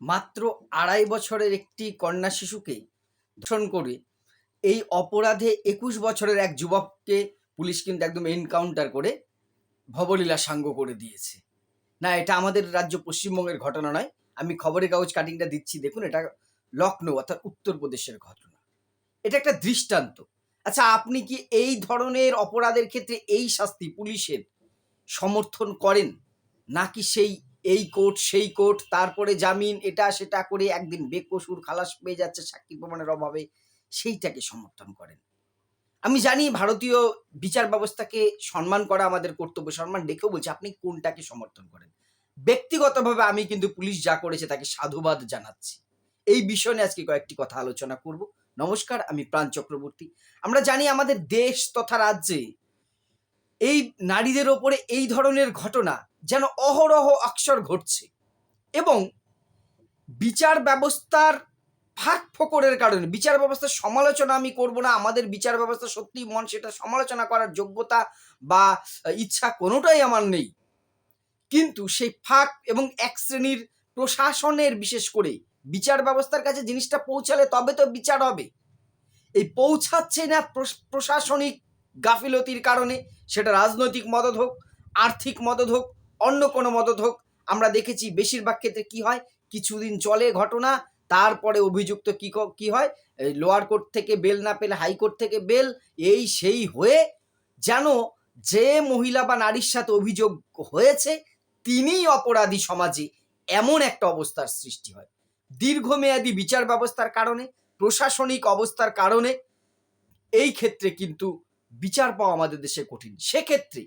মাত্র আড়াই বছরের একটি কন্যা শিশুকে ধর্ষণ করে এই অপরাধে একুশ বছরের এক যুবককে পুলিশ কিন্তু একদম এনকাউন্টার করে ভবলীলা সাঙ্গ করে দিয়েছে। না, এটা আমাদের রাজ্য পশ্চিমবঙ্গের ঘটনা নয়। আমি খবরের কাগজ কাটিংটা দিচ্ছি। দেখুন, এটা লখনৌ অর্থাৎ উত্তরপ্রদেশের ঘটনা। এটা একটা দৃষ্টান্ত। আচ্ছা আপনি কি এই ধরনের অপরাধের ক্ষেত্রে এই শাস্তি পুলিশের সমর্থন করেন? নাকি সেই এই কোর্ট সেই কোর্ট তারপরে জামিন, এটা, সেটা করে একদিন বেকসুর খালাস পেয়ে যাচ্ছে, সাক্ষী প্রমাণের অভাবে। সেইটাকে সমর্থন করেন। আমি জানি ভারতীয় বিচার ব্যবস্থাকে সম্মান করা আমাদের কর্তব্য, সম্মান ডেকেও বলছি, আপনি কোনটাকে সমর্থন করেন? ব্যক্তিগতভাবে আমি কিন্তু পুলিশ যা করেছে তাকে সাধুবাদ জানাচ্ছি। এই বিষয় নিয়ে আজকে কয়েকটি কথা আলোচনা করব। নমস্কার, আমি প্রাণ চক্রবর্তী। আমরা জানি আমাদের দেশ তথা রাজ্যে এই নারীদের ওপরে এই ধরনের ঘটনা যেন অহরহ অক্ষর ঘটছে এবং বিচার ব্যবস্থার ফাঁক ফোকরের কারণে, বিচার ব্যবস্থার সমালোচনা আমি করব না, আমাদের বিচার ব্যবস্থা সত্যি মন সেটা সমালোচনা করার যোগ্যতা বা ইচ্ছা কোনোটাই আমার নেই। কিন্তু সেই ফাঁক এবং এক শ্রেণির প্রশাসনের বিশেষ করে বিচার ব্যবস্থার কাছে জিনিসটা পৌঁছালে তবে তো বিচার হবে। এই পৌঁছাচ্ছে না প্রশাসনিক গাফিলতির কারণে সেটা রাজনৈতিক মদত হোক, আর্থিক মদত হোক, অন্য কোনো মদত হোক, আমরা দেখেছি বেশিরভাগ ক্ষেত্রে কি হয়? কিছুদিন চলে ঘটনা, তারপরে অভিযুক্ত কি কি হয়? লোয়ার কোর্ট থেকে বেল না পেলে হাইকোর্ট থেকে বেল এই সেই হয়ে যেন যে মহিলা বা নারীর সাথে অভিযোগ হয়েছে, তিনিই অপরাধী সমাজে এমন একটা অবস্থার সৃষ্টি হয়। দীর্ঘমেয়াদী বিচার ব্যবস্থার কারণে, প্রশাসনিক অবস্থার কারণে, এই ক্ষেত্রে কিন্তু বিচার পাওয়া আমাদের দেশে কঠিন। সেক্ষেত্রে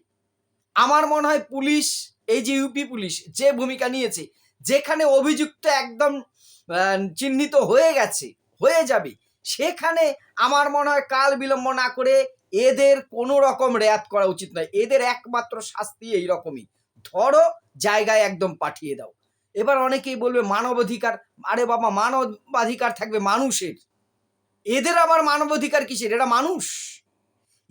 আমার মনে হয় পুলিশ, এই যে ইউপি পুলিশ যে ভূমিকা নিয়েছে, যেখানে অভিযুক্ত একদম চিহ্নিত হয়ে গেছে, হয়ে যাবে, সেখানে আমার মনে হয় কাল বিলম্ব না করে এদের কোনো রকম রেয়াত করা উচিত নয়। এদের একমাত্র শাস্তি এই রকমই। ধরো, জায়গায় একদম পাঠিয়ে দাও। এবার অনেকেই বলবে, মানবাধিকার, আরে বাবা, মানবাধিকার থাকবে মানুষের। এদের আবার মানবাধিকার কিসের? এরা মানুষ।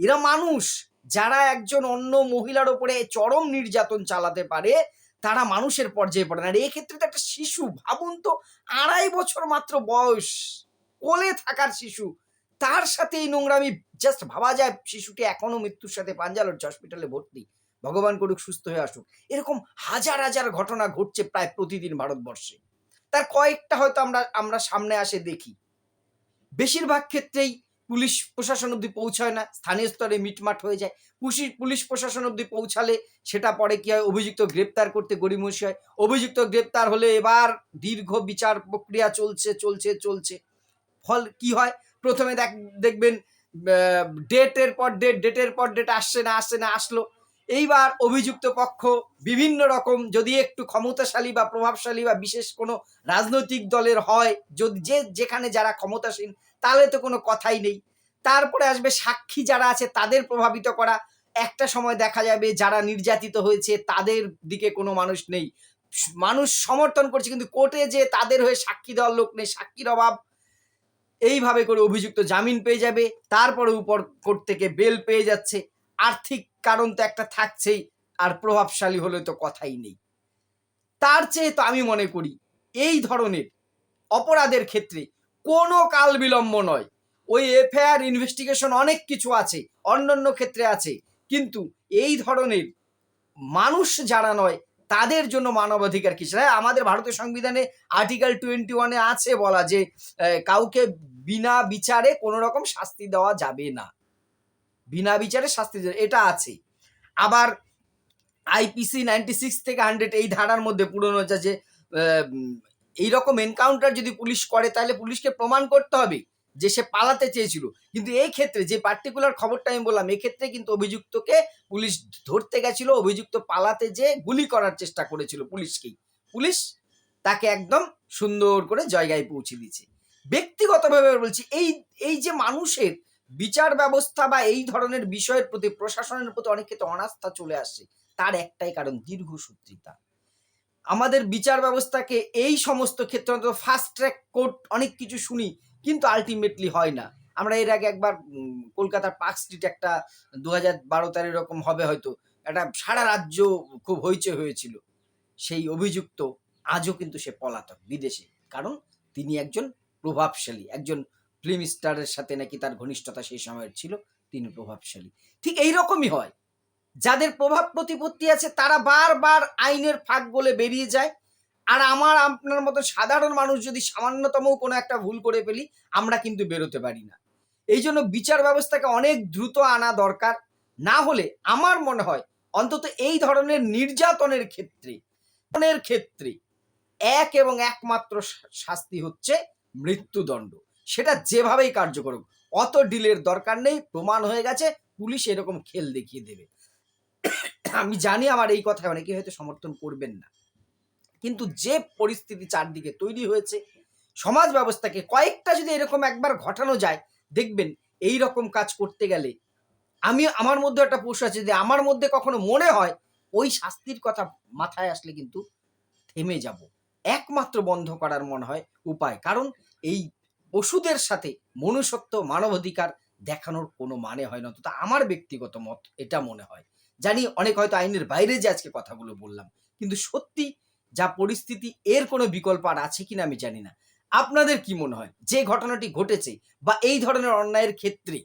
এরা মানুষ। যারা একজন অন্য মহিলার ওপরে চরম নির্যাতন চালাতে পারে, তারা মানুষের পর্যায়ে পড়ে না। আর এক্ষেত্রে তো একটা শিশু, ভাবুন তো, আড়াই বছর মাত্র বয়স, কোলে থাকার শিশু, তার সাথে এই নোংরামি জাস্ট ভাবা যায় শিশুটি এখনও মৃত্যুর সাথে পাঞ্জা লড়ছে হসপিটালে ভর্তি। ভগবান করুক, সুস্থ হয়ে আসুক। এরকম হাজার হাজার ঘটনা ঘটছে প্রায় প্রতিদিন ভারতবর্ষে। তার কয়েকটা হয়তো আমরা আমরা সামনে আসে দেখি। বেশিরভাগ ক্ষেত্রেই পুলিশ প্রশাসন অব্দি পৌঁছায় না, স্থানীয় স্তরে মিটমাট হয়ে যায়। পুলিশ পুলিশ প্রশাসন অব্দি পৌঁছালে সেটা পরে কী হয়? অভিযুক্ত গ্রেপ্তার করতে গড়িমসি হয়। অভিযুক্ত গ্রেপ্তার হলে এবার দীর্ঘ বিচার প্রক্রিয়া চলছে চলছে চলছে। ফল কি হয়? প্রথমে দেখ, দেখবেন ডেটের পর ডেট ডেটের পর ডেট আসছে না আসছে না, আসলো। এইবার অভিযুক্ত পক্ষ বিভিন্ন রকম যদি একটু ক্ষমতাশালী বা প্রভাবশালী বা বিশেষ কোনো রাজনৈতিক দলের হয়, যদি যে যেখানে যারা ক্ষমতাসীন, তাহলে তো কোনো কথাই নেই। তারপরে আসবে সাক্ষী যারা আছে, তাদের প্রভাবিত করা। একটা সময় দেখা যাবে যারা নির্যাতিত হয়েছে, তাদের দিকে কোনো মানুষ নেই। মানুষ সমর্থন করছে, কিন্তু কোর্টে যে তাদের হয়ে সাক্ষী দেওয়ার লোক নেই, সাক্ষীর অভাব। এইভাবে করে অভিযুক্ত জামিন পেয়ে যাবে, তারপরে উপর কোর্ট থেকে বেল পেয়ে যাচ্ছে। আর্থিক কারণ তো একটা থাকছেই, আর প্রভাবশালী হলে তো কথাই নেই। তার চেয়ে তো আমি মনে করি, এই ধরনের অপরাধের ক্ষেত্রে কোনো কাল বিলম্ব নয়। ওই এফআইআর ইনভেস্টিগেশন অনেক কিছু আছে, অন্যান্য ক্ষেত্রে আছে, কিন্তু এই ধরনের মানুষ যারা নয়, তাদের জন্য মানবাধিকার কিছু হ্যাঁ আমাদের ভারতীয় সংবিধানে আর্টিকেল টোয়েন্টি ওয়ানে আছে বলা যে কাউকে বিনা বিচারে কোনো রকম শাস্তি দেওয়া যাবে না। বিনা বিচারে শাস্তি এটা আছে আবার আইপিসি নাইনটি সিক্স থেকে হান্ড্রেড এই ধারার মধ্যে পুরনো যা যে এইরকম এনকাউন্টার যদি পুলিশ করে, তাহলে পুলিশকে প্রমাণ করতে হবে যে সে পালাতে চেয়েছিল। কিন্তু এই ক্ষেত্রে যে পার্টিকুলার খবরটা আমি বললাম এক্ষেত্রে কিন্তু অভিযুক্তকে পুলিশ ধরতে গেছিল, অভিযুক্ত পালাতে যে গুলি করার চেষ্টা করেছিল পুলিশকেই। পুলিশ তাকে একদম সুন্দর করে জায়গায় পৌঁছে দিয়েছে। ব্যক্তিগতভাবে বলছি, এই এই যে মানুষের বিচার ব্যবস্থা বা এই ধরনের বিষয়ের প্রতি প্রশাসনের প্রতি অনেক ক্ষেত্রে অনাস্থা চলে আসছে তার একটাই কারণ, দীর্ঘসূত্রিতা। আমাদের বিচার ব্যবস্থাকে এই সমস্ত ক্ষেত্রে অন্তত ফাস্ট ট্র্যাক কোর্ট অনেক কিছু শুনি, কিন্তু আলটিমেটলি হয় না। আমরা এর আগে একবার কলকাতার পার্ক স্ট্রিট একটা দু হাজার বারো তেরো এরকম হবে হয়তো, একটা সারা রাজ্য খুব হইচে হয়েছিল। সেই অভিযুক্ত আজও কিন্তু সে পলাতক, বিদেশে। কারণ তিনি একজন প্রভাবশালী, একজন ফিল্ম স্টারের সাথে নাকি তার ঘনিষ্ঠতা সেই সময়ের ছিল, তিনি প্রভাবশালী। ঠিক এই রকমই হয়। যাদের প্রভাব প্রতিপত্তি আছে, তারা বারবার আইনের ফাঁক বলে বেরিয়ে যায়। আর আমার আপনার মতো সাধারণ মানুষ যদি সামান্যতম কোনো একটা ভুল করে ফেলি, আমরা কিন্তু বেরোতে পারি না। এই জন্য বিচার ব্যবস্থাকে অনেক দ্রুত আনা দরকার। না হলে আমার মনে হয় অন্তত এই ধরনের নির্যাতনের ক্ষেত্রে ক্ষেত্রে এক এবং একমাত্র শাস্তি হচ্ছে মৃত্যুদণ্ড। সেটা যেভাবেই কার্যকর হোক, অত ডিলের দরকার নেই, প্রমাণ হয়ে গেছে, পুলিশ এরকম খেল দেখিয়ে দেবে। আমি জানি আমার এই কথায় অনেকে হয়তো সমর্থন করবেন না। কিন্তু যে পরিস্থিতি চারদিকে তৈরি হয়েছে, সমাজ ব্যবস্থাকে কয়েকটা যদি এরকম একবার ঘটানো যায়, দেখবেন এই রকম কাজ করতে গেলে, আমি আমার মধ্যে একটা প্রশ্ন আছে যে আমার মধ্যে কখনো মনে হয় ওই শাস্তির কথা মাথায় আসলে কিন্তু থেমে যাব। একমাত্র বন্ধ করার মনে হয় উপায়। কারণ এই ওষুধের সাথে মনুষ্যত্ব মানবাধিকার দেখানোর কোনো মানে হয় না। তো আমার ব্যক্তিগত মত এটা মনে হয়। জানি অনেক হয়তো আইনের বাইরে যে আজকে কথাগুলো বললাম, কিন্তু সত্যি যা পরিস্থিতি, এর কোনো বিকল্প আর আছে কিনা আমি জানি না। আপনাদের কি মনে হয়? যে ঘটনাটি ঘটেছে বা এই ধরনের অন্যায়ের ক্ষেত্রে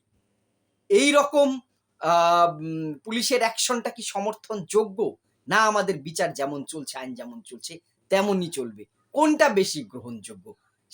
এই রকম পুলিশের অ্যাকশনটা কি সমর্থনযোগ্য? না আমাদের বিচার যেমন চলছে, আইন যেমন চলছে, তেমনই চলবে। কোনটা বেশি গ্রহণযোগ্য?